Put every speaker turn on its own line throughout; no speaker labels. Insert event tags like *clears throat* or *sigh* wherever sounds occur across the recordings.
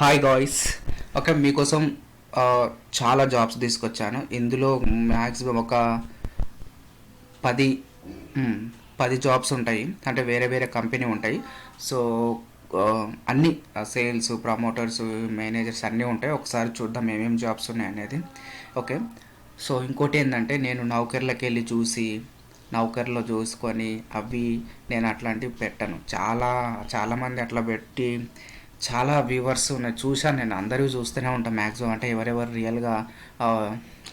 Hi guys okay మీకోసం చాలా jobs తీసుకొచ్చాను. ఇందులో మ్యాక్సిమం ఒక పది పది జాబ్స్ ఉంటాయి. అంటే వేరే వేరే కంపెనీ ఉంటాయి. సో అన్నీ అన్ని సేల్స్ ప్రమోటర్స్ మేనేజర్స్ అన్నీ ఉంటాయి. ఒకసారి చూద్దాం ఏమేమి జాబ్స్ ఉన్నాయి అనేది. ఓకే. సో ఇంకోటి ఏంటంటే నేను నౌకర్లకి వెళ్ళి చూసి నౌకర్లో చూసుకొని అవి నేను అట్లాంటివి పెట్టను. చాలా చాలామంది అట్లా పెట్టి చాలా వ్యూవర్స్ ఉన్నాయి. చూశాను నేను. అందరూ చూస్తూనే ఉంటాను మ్యాక్సిమం అంటే ఎవరెవరు రియల్గా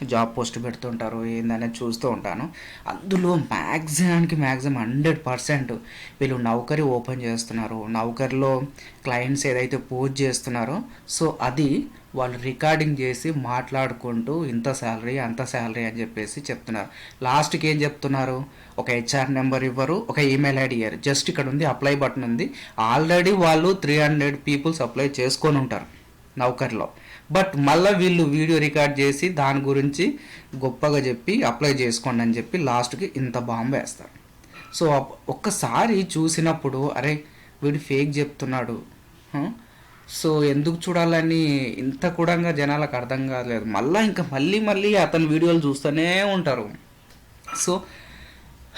జాబ్ పోస్ట్ పెడుతుంటారు ఏందనేది చూస్తూ ఉంటాను. అందులో మ్యాక్సిమానికి మ్యాక్సిమం హండ్రెడ్ పర్సెంట్ వీళ్ళు నౌకరీ ఓపెన్ చేస్తున్నారు. నౌకరిలో క్లయింట్స్ ఏదైతే పోస్ట్ చేస్తున్నారో సో అది వాళ్ళు రికార్డింగ్ చేసి మాట్లాడుకుంటూ ఇంత శాలరీ అంత శాలరీ అని చెప్పేసి చెప్తున్నారు. లాస్ట్కి ఏం చెప్తున్నారు? ఒక హెచ్ఆర్ నెంబర్ ఇవ్వరు ఒక ఈమెయిల్ ఐడి ఇవ్వరు జస్ట్ ఇక్కడ ఉంది అప్లై బటన్ ఉంది. ఆల్రెడీ వాళ్ళు త్రీ హండ్రెడ్ పీపుల్స్ అప్లై చేసుకొని ఉంటారు. నౌకర్లో. బట్ మళ్ళీ వీళ్ళు వీడియో రికార్డ్ చేసి దాని గురించి గొప్పగా చెప్పి అప్లై చేసుకోండి అని చెప్పి లాస్ట్కి ఇంత బాంబు వేస్తారు. సో ఒక్కసారి చూసినప్పుడు అరే వీడు ఫేక్ చెప్తున్నాడు. సో ఎందుకు చూడాలని ఇంత కూడా జనాలకు అర్థం కాలేదు. మళ్ళీ ఇంకా మళ్ళీ మళ్ళీ అతని వీడియోలు చూస్తూనే ఉంటారు. సో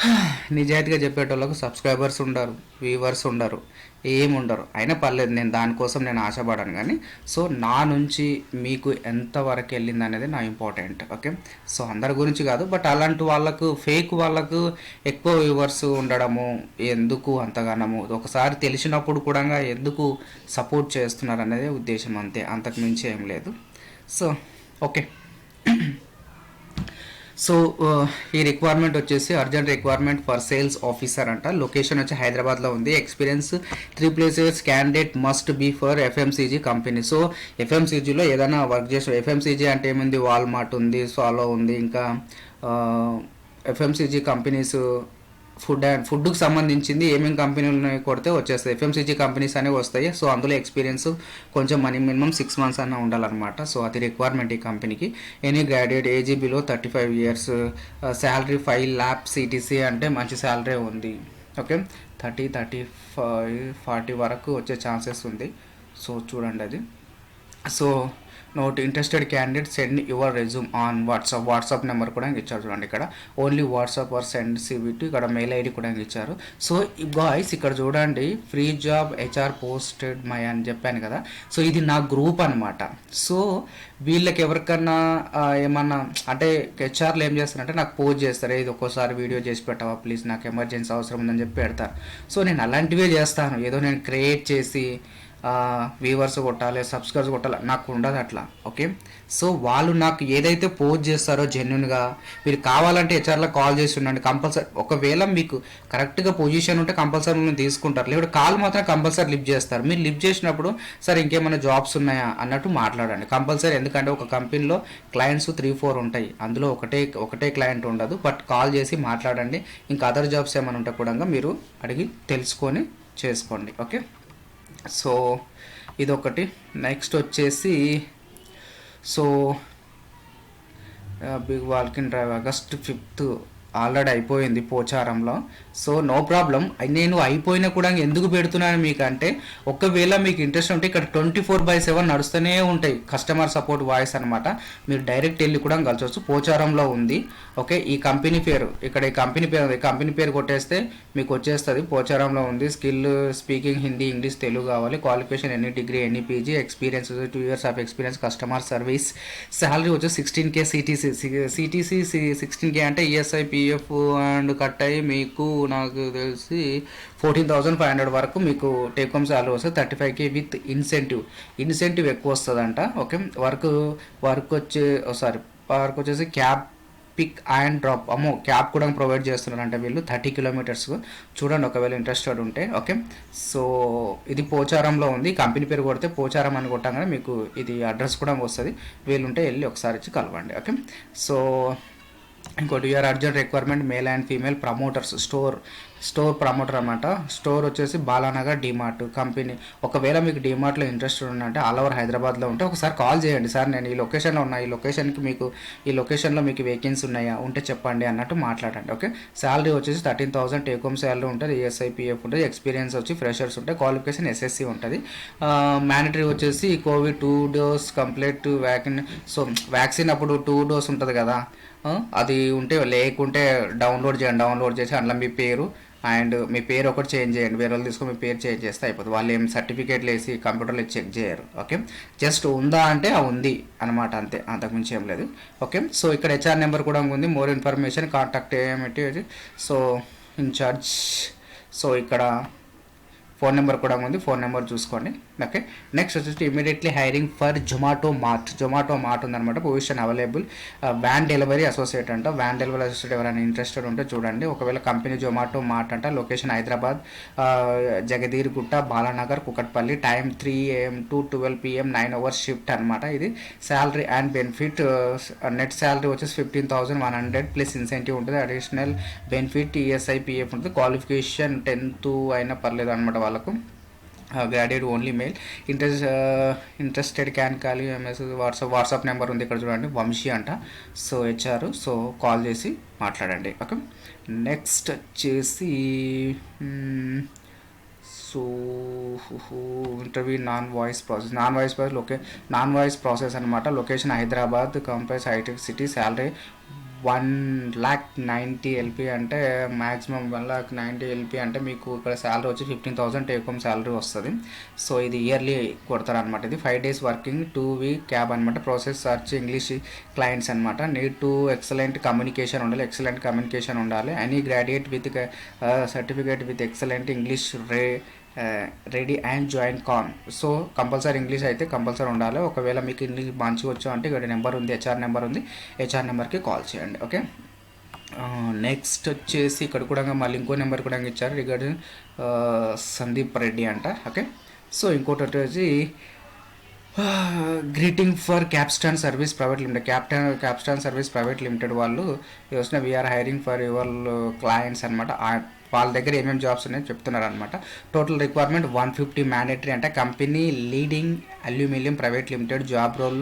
*sighs* నిజాయితీగా చెప్పేటోళ్ళకు సబ్స్క్రైబర్స్ ఉండరు వ్యూవర్స్ ఉండరు ఏం ఉండరు అయినా పర్లేదు నేను దానికోసం నేను ఆశపడాను కానీ సో నా నుంచి మీకు ఎంతవరకు వెళ్ళింది అనేది నా ఇంపార్టెంట్ ఓకే సో అందరి గురించి కాదు బట్ అలాంటి వాళ్ళకు ఫేక్ వాళ్ళకు ఎక్కువ వ్యూవర్స్ ఉండడము ఎందుకు అంతగానము? ఒకసారి తెలిసినప్పుడు కూడా ఎందుకు సపోర్ట్ చేస్తున్నారు అనేది ఉద్దేశం అంతే అంతకుమించి ఏం లేదు. సో ఓకే *clears throat* సో ఈ రిక్వైర్మెంట్ వచ్చేసి urgent requirement for sales officer అంట. లొకేషన్ వచ్చి హైదరాబాద్లో ఉంది. Experience three places candidate must be for FMCG company so ఎఫ్ఎంసీజీలో ఏదైనా వర్క్ చేసే ఎఫ్ఎంసీజీ అంటే ఏముంది? వాల్మార్ట్ ఉంది సాలో ఉంది ఇంకా ఎఫ్ఎంసీజీ కంపెనీస్ ఫుడ్ అండ్ ఫుడ్కి సంబంధించింది ఏమేమి కంపెనీలు కొడితే వచ్చేస్తాయి. ఎఫ్ఎంసీజీ కంపెనీస్ అనేవి వస్తాయి. సో అందులో ఎక్స్పీరియన్స్ కొంచెం మనీ మినిమం సిక్స్ మంత్స్ అన్న ఉండాలన్నమాట. సో అది రిక్వైర్మెంట్ ఈ కంపెనీకి. Any graduate age below thirty five years salary five lakh CTC అంటే మంచి శాలరీ ఉంది. Okay thirty thirty five forty వరకు వచ్చే ఛాన్సెస్ ఉంది. సో చూడండి అది. So note interested candidate send your resume on WhatsApp WhatsApp number కూడా ఇచ్చారు చూడండి ఇక్కడ. Only WhatsApp or send CV ఇక్కడ మెయిల్ ఐడి కూడా ఇచ్చారు. సో బాయ్స్ ఇక్కడ చూడండి free job HR posted my అని చెప్పాను కదా. సో ఇది నా గ్రూప్ అనమాట సో వీళ్ళకి ఎవరికన్నా ఏమన్నా అంటే హెచ్ఆర్లు ఏం చేస్తారంటే నాకు పోస్ట్ చేస్తారు. ఇది ఒక్కోసారి వీడియో చేసి పెట్టవా ప్లీజ్ నాకు ఎమర్జెన్సీ అవసరం ఉందని చెప్పి పెడతారు. సో నేను అలాంటివే చేస్తాను. ఏదో నేను క్రియేట్ చేసి వ్యూవర్స్ కొట్టాలి సబ్స్క్రైబర్స్ కొట్టాలి నాకు ఉండదు అట్లా ఓకే సో వాళ్ళు నాకు ఏదైతే పోస్ట్ చేస్తారో జెన్యున్గా మీరు కావాలంటే హెచ్ఆర్లో కాల్ చేసి ఉండండి కంపల్సరీ ఒకవేళ మీకు కరెక్ట్గా పొజిషన్ ఉంటే కంపల్సరీ తీసుకుంటారు. లేకపోతే కాల్ మాత్రం కంపల్సరీ లిఫ్ట్ చేస్తారు. మీరు లిఫ్ట్ చేసినప్పుడు సార్ ఇంకేమైనా జాబ్స్ ఉన్నాయా? అన్నట్టు మాట్లాడండి. కంపల్సరీ ఎందుకంటే ఒక కంపెనీలో క్లయింట్స్ త్రీ ఫోర్ ఉంటాయి. అందులో ఒకటే ఒకటే క్లయింట్ ఉండదు. బట్ కాల్ చేసి మాట్లాడండి. ఇంకా అదర్ జాబ్స్ ఏమైనా ఉంటే కూడా మీరు అడిగి తెలుసుకొని చేసుకోండి ఓకే సో ఇదొకటి. నెక్స్ట్ వచ్చేసి so big walk in drive August fifth already అయిపోయింది పోచారంలో. సో నో ప్రాబ్లం నేను అయిపోయినా కూడా ఎందుకు పెడుతున్నాను మీకు అంటే ఒకవేళ మీకు ఇంట్రెస్ట్ ఉంటే ఇక్కడ ట్వంటీ ఫోర్ బై సెవెన్ నడుస్తూనే ఉంటాయి కస్టమర్ సపోర్ట్ వాయిస్ అనమాట మీరు డైరెక్ట్ వెళ్ళి కూడా కలచవచ్చు పోచారంలో ఉంది. ఓకే ఈ కంపెనీ పేరు ఇక్కడ ఈ కంపెనీ పేరు ఉంది. కంపెనీ పేరు కొట్టేస్తే మీకు వచ్చేస్తుంది. పోచారంలో ఉంది. Skill speaking Hindi English Telugu కావాలి. క్వాలిఫికేషన్ ఎన్ని డిగ్రీ ఎన్ని PG experience two years of experience customer service salary వచ్చి sixteen K CTC CTC sixteen K అంటే ఈఎస్ఐ పిఎఫ్ అండ్ కట్ అయ్యి మీకు నాకు తెలిసి ఫోర్టీన్ థౌసండ్ ఫైవ్ హండ్రెడ్ వరకు మీకు టేక్ హోమ్ శాలరీ వస్తుంది. Thirty five K with incentive incentive ఎక్కువ వస్తుందంట. ఓకే వర్క్ వర్క్ వచ్చే oh, సారీ వర్క్ వచ్చేసి క్యాబ్ పిక్ అండ్ డ్రాప్ అమ్మో క్యాబ్ కూడా ప్రొవైడ్ చేస్తున్నారంటే వీళ్ళు. Thirty kilometres. చూడండి ఒకవేళ ఇంట్రెస్టెడ్ ఉంటే. ఓకే సో ఇది పోచారంలో ఉంది. కంపెనీ పేరు కొడితే పోచారం అని కొట్టగానే మీకు ఇది అడ్రస్ కూడా వస్తుంది. వీళ్ళు ఉంటే వెళ్ళి ఒకసారి వచ్చి కలవండి. ఓకే సో ఇంకోటి you are urgent requirement male and female promoters store store promoter అనమాట స్టోర్ వచ్చేసి బాలానగర్ డిమార్ట్ కంపెనీ. ఒకవేళ మీకు డిమార్ట్లో ఇంట్రెస్ట్ ఉందంటే ఆల్ ఓవర్ హైదరాబాద్లో ఉంటే ఒకసారి కాల్ చేయండి. సార్ నేను ఈ లొకేషన్లో ఉన్నా ఈ లొకేషన్కి మీకు ఈ లొకేషన్లో మీకు వేకెన్సీ ఉన్నాయా? ఉంటే చెప్పండి అన్నట్టు మాట్లాడండి. ఓకే? శాలరీ వచ్చేసి thirteen thousand take home salary ఉంటుంది ఈఎస్ఐపిఎఫ్ ఉంటుంది ఎక్స్పీరియన్స్ వచ్చి ఫ్రెషర్స్ ఉంటాయి క్వాలిఫికేషన్ ఎస్ఎస్సి ఉంటుంది. మ్యాండటరీ వచ్చేసి Covid two dose complete vaccine so vaccine అప్పుడు టూ డోస్ ఉంటుంది కదా. అది ఉంటే లేకుంటే డౌన్లోడ్ చేయండి డౌన్లోడ్ చేసి అందులో మీ పేరు అండ్ మీ పేరు ఒకటి చేంజ్ చేయండి వేరే వాళ్ళు తీసుకొని మీ పేరు చేంజ్ చేస్తే అయిపోతుంది. వాళ్ళు ఏం సర్టిఫికేట్లు వేసి కంప్యూటర్లో చెక్ చేయరు ఓకే? జస్ట్ ఉందా అంటే ఆ ఉంది అనమాట అంతే అంతకుమించి ఏం లేదు ఓకే? సో ఇక్కడ హెచ్ఆర్ నెంబర్ కూడా ఉంది మోర్ ఇన్ఫర్మేషన్ కాంటాక్ట్ ఏమిటి సో ఇన్ఛార్జ్ సో ఇక్కడ ఫోన్ నెంబర్ కూడా ఉంది ఫోన్ నెంబర్ చూసుకోండి. ఓకే నెక్స్ట్ వచ్చేసి immediately hiring for Zomato mart Zomato mart ఉందన్నమాట position available van delivery associate అంట. వ్యాన్ డెలివరీ అసోసియేట్ ఎవరైనా ఇంట్రెస్టెడ్ ఉంటే చూడండి. ఒకవేళ కంపెనీ జొమాటో మార్ట్ అంట location Hyderabad Jagadgirigutta Balanagar Kukatpally time three AM to twelve PM nine hours shift అనమాట ఇది. Salary and benefit net salary వచ్చేసి fifteen thousand one hundred plus incentive ఉంటుంది. Additional benefit ESI PF ఉంటుంది. Qualification tenth అయినా పర్లేదు అనమాట వాళ్ళకు. Graduate only male interest interested can call message WhatsApp WhatsApp number ఉంది ఇక్కడ చూడండి వంశీ అంట. సో హెచ్ఆర్ సో కాల్ చేసి మాట్లాడండి ఓకే నెక్స్ట్ వచ్చేసి so interview non voice process non voice process loca non voice process అనమాట location Hyderabad campus hitech City salary one lakh ninety LP అంటే maximum one lakh ninety LP అంటే మీకు ఇక్కడ salary వచ్చి fifteen thousand take home salary వస్తుంది. So ఇది yearly కొడతారనమాట ఇది five days working two week cab అనమాట ప్రాసెస్ సర్చ్ ఇంగ్లీష్ క్లయింట్స్ అనమాట నీడ్ టు ఎక్సలెంట్ కమ్యూనికేషన్ ఉండాలి. ఎక్సలెంట్ కమ్యూనికేషన్ ఉండాలి. Any graduate with certificate with excellent English ray ready and join can so compulsory English అయితే compulsory ఉండాలి. ఒకవేళ మీకు English మంచిగా వచ్చా అంటే ఇక్కడ నెంబర్ ఉంది హెచ్ఆర్ నెంబర్ ఉంది. హెచ్ఆర్ నెంబర్కి కాల్ చేయండి ఓకే నెక్స్ట్ వచ్చేసి ఇక్కడ కూడా మళ్ళీ ఇంకో నెంబర్ కూడా ఇచ్చారు రిగార్డింగ్ సందీప్ రెడ్డి అంట ఓకే సో ఇంకోటి వచ్చేసి greeting for Capstan service private limited Capstan Capstan service private limited వాళ్ళు వచ్చిన we're hiring for your clients అనమాట వాళ్ళ దగ్గర ఏమేమి జాబ్స్ ఉన్నాయో చెప్తున్నారు అనమాట total requirement one fifty mandatory అంటే company leading aluminium private limited job role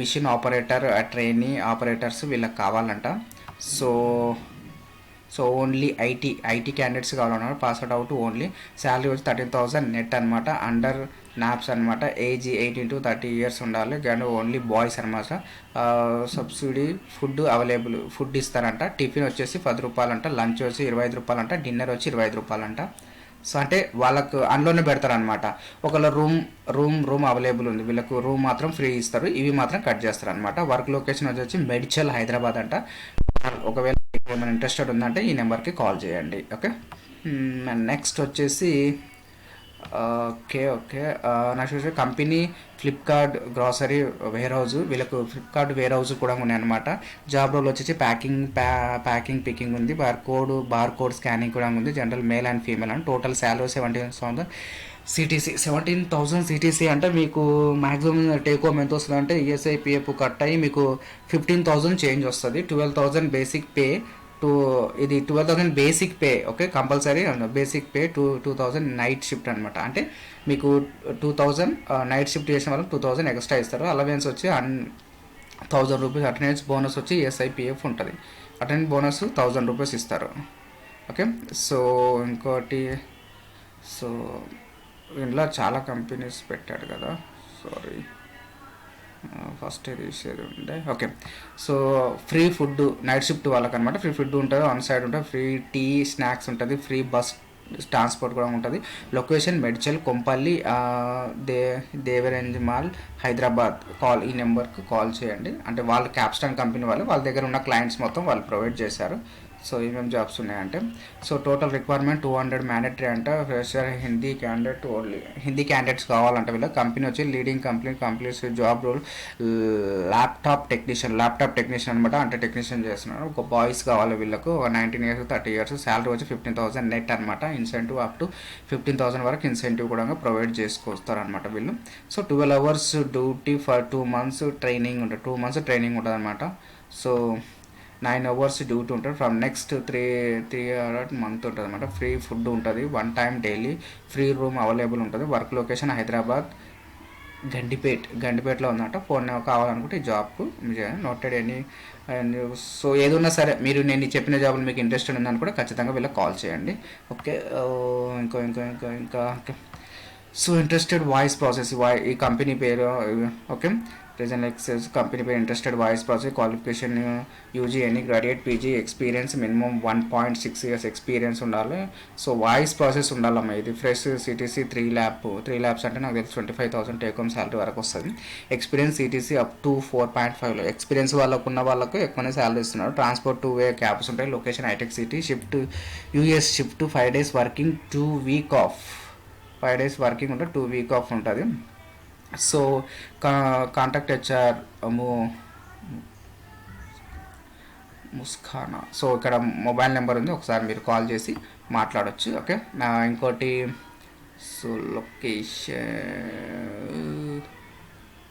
machine operator trainee operators వీళ్ళకి కావాలంట. So so only IT IT candidates కావాలన్నమాట pass out out only salary వచ్చి థర్టీన్ థౌసండ్ నెట్ అనమాట under NAPS అనమాట age eighteen to thirty years ఉండాలి. కానీ only boys అనమాట subsidy food available food ఇస్తారంట. టిఫిన్ వచ్చేసి పది రూపాయలంట. లంచ్ వచ్చి ఇరవై ఐదు రూపాయలంట. డిన్నర్ వచ్చి ఇరవై ఐదు రూపాయలంట. సో అంటే వాళ్ళకు అందులోనే పెడతారనమాట ఒకవేళ రూమ్ రూమ్ రూమ్ అవైలబుల్ ఉంది. వీళ్ళకు రూమ్ మాత్రం ఫ్రీ ఇస్తారు. ఇవి మాత్రం కట్ చేస్తారు అనమాట వర్క్ లొకేషన్ వచ్చి మెడిచల్ హైదరాబాద్ అంట. ఒకవేళ ఏమైనా ఇంట్రెస్టెడ్ ఉందంటే ఈ నెంబర్కి కాల్ చేయండి. ఓకే నెక్స్ట్ hmm, వచ్చేసి ఓకే ఓకే. నాకు చూసే company Flipkart grocery warehouse వీళ్ళకు ఫ్లిప్కార్ట్ వేర్ హౌస్ కూడా ఉన్నాయి అనమాట జాబ్ రోల్ వచ్చేసి ప్యాకింగ్ ప్యా ప్యాకింగ్ పికింగ్ ఉంది. Bar code bar code scanning కూడా ఉంది. General male and female and total salary seventeen thousand. CTC seventeen thousand CTC అంటే మీకు మ్యాక్సిమం టేక్ హోమ్ ఎంత వస్తుంది అంటే ఈఎస్ఐ పిఎఫ్ కట్ అయ్యి మీకు ఫిఫ్టీన్ థౌసండ్ చేంజ్ వస్తుంది. Twelve thousand basic pay. Two ఇది twelve thousand basic pay okay compulsory basic pay two two thousand night shift అనమాట అంటే మీకు టూ థౌజండ్ నైట్ షిఫ్ట్ చేసిన వాళ్ళకి టూ థౌసండ్ ఎక్స్ట్రా ఇస్తారు. అలవెన్స్ వచ్చి one thousand rupees attendance bonus వచ్చి ESI PF ఉంటుంది. అటెండెన్స్ బోనస్ థౌజండ్ రూపీస్ ఇస్తారు. ఓకే సో ఇంకోటి సో ఇందులో చాలా కంపెనీస్ పెట్టాడు కదా. సారీ ఫస్ట్ తీసేది ఉండే. Okay. So free food night shift వాళ్ళకి అనమాట ఫ్రీ ఫుడ్ ఉంటుంది ఆన్ సైడ్ ఉంటుంది ఫ్రీ టీ స్నాక్స్ ఉంటుంది ఫ్రీ బస్ ట్రాన్స్పోర్ట్ కూడా ఉంటుంది. లొకేషన్ మెడ్చల్ కొంపల్లి దే దేవరేంజ్ మాల్ హైదరాబాద్. కాల్ ఈ నెంబర్కి కాల్ చేయండి. అంటే వాళ్ళు క్యాప్స్టాన్ కంపెనీ వాళ్ళు వాళ్ళ దగ్గర ఉన్న క్లయింట్స్ మొత్తం వాళ్ళు ప్రొవైడ్ చేశారు. సో ఏమేమి జాబ్స్ ఉన్నాయంటే so total requirement two hundred mandatory అంట fresher Hindi candidate only Hindi candidates కావాలంటే వీళ్ళ కంపెనీ వచ్చి leading company completes job role laptop technician laptop technician అనమాట అంటే టెక్నీషియన్ చేస్తున్నారు. ఒక బాయ్స్ కావాలి వీళ్ళకు ఒక nineteen years thirty years salary వచ్చి ఫిఫ్టీన్ థౌసండ్ నెట్ అనమాట incentive up to fifteen thousand వరకు ఇన్సెంటివ్ కూడా ప్రొవైడ్ చేసుకొస్తారు అనమాట వీళ్ళు. So twelve hours duty for two months training ఉంటుంది టూ మంత్స్ ట్రైనింగ్ ఉంటుంది అనమాట సో నైన్ అవర్స్ డ్యూటీ ఉంటుంది. From next three three hour month ఉంటుంది అనమాట ఫ్రీ ఫుడ్ ఉంటుంది. One time daily free room available ఉంటుంది. Work location Hyderabad Gandipet. గండిపేటలో ఉందంట phone కావాలనుకుంటే ఈ జాబ్కు నోటెడ్ ఎనీ సో ఏదున్నా సరే మీరు నేను చెప్పిన జాబ్లు మీకు ఇంట్రెస్ట్ ఉందని కూడా ఖచ్చితంగా వీళ్ళకి కాల్ చేయండి. ఓకే ఇంకో ఇంకో ఇంకో ఇంకా సో ఇంట్రెస్టెడ్ వాయిస్ ప్రాసెస్ ఈ కంపెనీ పేరు ఓకే. ప్రెజెంట్ లైక్ కంపెనీ పేరు interested voice process qualification UG any graduate PG experience minimum one point six years experience ఉండాలి. సో వాయిస్ ప్రాసెస్ ఉండాలమ్మా. ఇది fresh CTC three lakh three lakhs అంటే నాకు తెలిసి twenty five thousand take home salary వరకు వస్తుంది. Experience CTC up to four point ఫైవ్లో experience వాళ్ళకు ఉన్న వాళ్ళకు ఎక్కువనే శాలరీ ఇస్తున్నారు. ట్రాన్స్పోర్ట్ టూ వే క్యాబ్స్ ఉంటాయి. Location hitech City shift US shift five days working two week off five days working ఉంటే టూ వీక్ ఆఫ్ ఉంటుంది. సో కా కాంటాక్ట్ హెచ్ఆర్ ము ముస్ఖానా సో ఇక్కడ మొబైల్ నెంబర్ ఉంది ఒకసారి మీరు కాల్ చేసి మాట్లాడవచ్చు ఓకే? నా ఇంకోటి సో లొకేషన్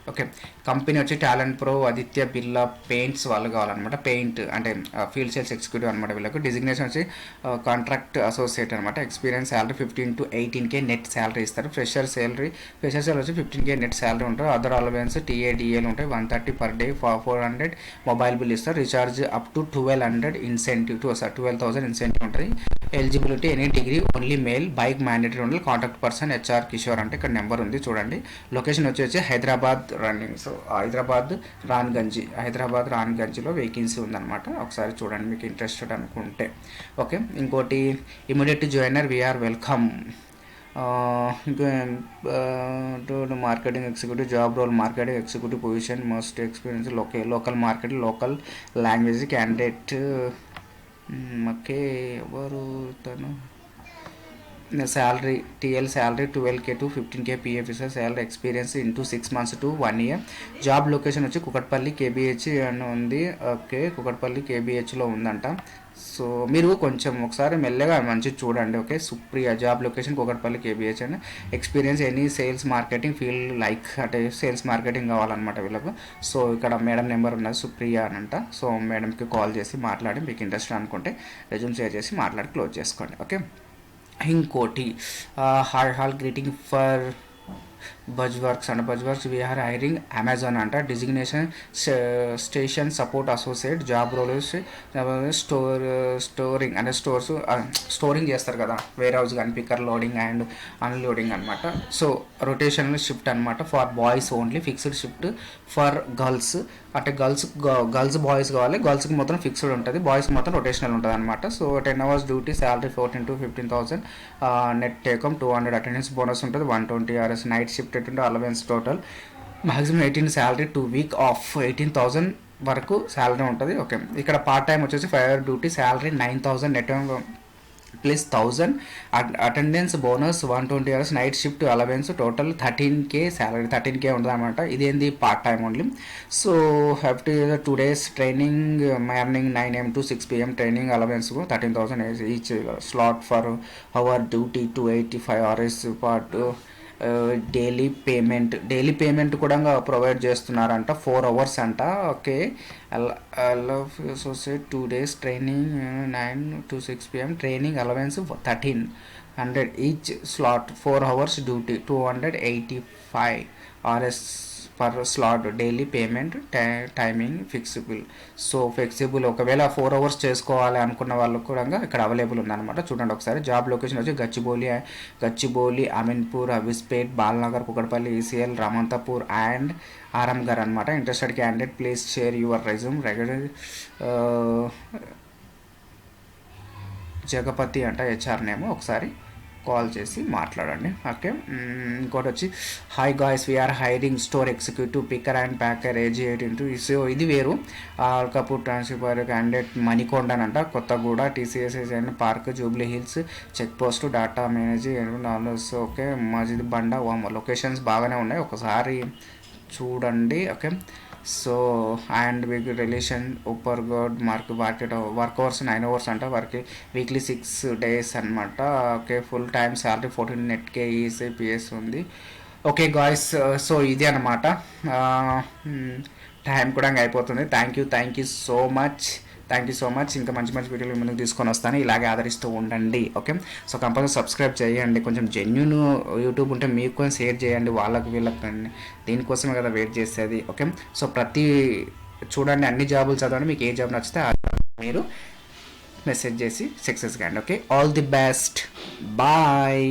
ఓకే. కంపెనీ వచ్చి talent pro Aditya Birla paints వాళ్ళు కావాలన్నమాట. పెయింట్ అంటే ఫీల్డ్ సేల్స్ ఎగ్జిక్యూటివ్ అనమాట వీళ్ళకు. డిజిగ్నేషన్ వచ్చి కాంట్రాక్ట్ అసోసియేట్ అనమాట experience salary fifteen to eighteen K net salary ఇస్తారు. ఫ్రెషర్ శాలరీ ఫ్రెషర్ శాలరీ వచ్చి ఫిఫ్టీన్ కే నెట్ శాలరీ ఉంటారు అదర్ అలవెన్స్ టీఏడిఏలు ఉంటాయి. One thirty per day four hundred mobile bill ఇస్తారు. Recharge up to twelve hundred incentive to sir twelve thousand incentive ఉంటుంది. Eligibility any degree only male bike mandatory ఉండాలి contact person HR Kishore అంటే ఇక్కడ number ఉంది. చూడండి. Location వచ్చేసి Hyderabad running. So Hyderabad Raniganj Hyderabad రాన్గంజ్లో vacancy ఉందన్నమాట. ఒకసారి చూడండి మీకు ఇంట్రెస్టెడ్ అనుకుంటే. ఓకే ఇంకోటి immediate joiner we're welcome marketing executive job role marketing executive position most experience లోకే local market local language candidate okay ఎవరు తను? Salary TL salary twelve K to fifteen K PF ఇస్తారు salary experience into six months to one year job location వచ్చి Kukatpally KBH అని ఉంది. Okay Kukatpally కేబిహెచ్లో ఉందంట. So మీరు కొంచెం ఒకసారి మెల్లగా మంచి చూడండి okay? Supriya job location Kukatpally KBH and experience any sales marketing field like అంటే సేల్స్ మార్కెటింగ్ కావాలన్నమాట వీళ్ళకు. సో ఇక్కడ మేడం నెంబర్ ఉన్నది సుప్రియ అని అంట. సో మేడంకి కాల్ చేసి మాట్లాడి మీకు ఇంట్రెస్ట్ అనుకుంటే రెజ్యూమ్ షేర్ చేసి మాట్లాడి క్లోజ్ చేసుకోండి ఓకే? ఇంకోటి hi all greeting for buzz works and buzz works we're hiring Amazon అంట designation station support associate job roles store storing అంటే స్టోర్స్ స్టోరింగ్ చేస్తారు కదా వేర్ హౌస్ కానీ పికర్ లోడింగ్ అండ్ అన్లోడింగ్ అనమాట సో రొటేషన్ షిఫ్ట్ అనమాట for boys only fixed shift for girls అంటే girls girls boys కావాలి. గర్ల్స్కి మొత్తం ఫిక్స్డ్ ఉంటుంది. బాయ్స్కి మొత్తం రొటేషనల్ ఉంటుంది అనమాట so ten hours duty salary fourteen to fifteen thousand. Net take home two hundred. Attendance bonus ఉంటుంది. One twenty hours. Night shift ఎటువంటి allowance total. Maximum eighteen salary two week off eighteen thousand వరకు salary ఉంటుంది. Okay. ఇక్కడ part time వచ్చేసి five hour duty salary nine thousand. Net plus thousand. Attendance bonus one twenty hours night shift allowance total thirteen K salary thirteen K ఉంటుంది అనమాట ఇదేంది? Part time only. So have to two days training morning nine AM to six PM training allowance thirteen thousand each slot for hour duty two eighty five hours part daily payment daily payment కూడా provide చేస్తున్నారంట. Four hours అంట. Okay associate two days training nine to six PM training allowance thirteen hundred each slot four hours duty two hundred eighty five RS per slot daily payment timing flexible so flexible ఒకవేళ four hours చేసుకోవాలి అనుకున్న వాళ్ళకు కూడా ఇక్కడ available ఉందన్నమాట. చూడండి ఒకసారి job location వచ్చి గచ్చిబౌలి గచ్చిబౌలి అమీన్పూర్ అవిస్పేట్ బాల్నగర్ కుకట్పల్లి ఈసీఎల్ రామంతపూర్ అండ్ ఆరంగర్ అనమాట interested candidate please share your resume regular Jagapathi అంట హెచ్ఆర్ నేమో. ఒకసారి కాల్ చేసి మాట్లాడండి. ఓకే? ఇంకోటి వచ్చి hi guys we're hiring store executive picker and packer age eight into so ఇది వేరు. Kapoor transfer candidate మణికొండనంట Kothaguda TCSS and park Jubilee Hills check post data manager నాలుగు. ఓకే మజిద్ బండ లొకేషన్స్ బాగానే ఉన్నాయి. ఒకసారి చూడండి. Okay? So and big relation ఉపర్ gourd mark market work hours nine hours అంట work weekly six days అనమాట okay full time salary fourteen net K ESI PF ఉంది. Okay guys so ఇది అనమాట time కూడా అయిపోతుంది. Thank you thank you so much thank you so much ఇంకా మంచి మంచి వీడియోలు ముందుకు తీసుకొని వస్తాను. ఇలాగే ఆదరిస్తూ ఉండండి. ఓకే సో కంపల్సరీ సబ్స్క్రైబ్ చేయండి. కొంచెం జెన్యున్ యూట్యూబ్ ఉంటే మీకు కొంచెం షేర్ చేయండి. వాళ్ళకి వీళ్ళకి కానీ దీనికోసమే కదా వెయిట్ చేసేది. ఓకే సో ప్రతి చూడండి అన్ని జాబులు చదవండి. మీకు ఏ జాబ్ నచ్చితే ఆ మీరు మెసేజ్ చేసి సక్సెస్ కాండి. Okay all the best bye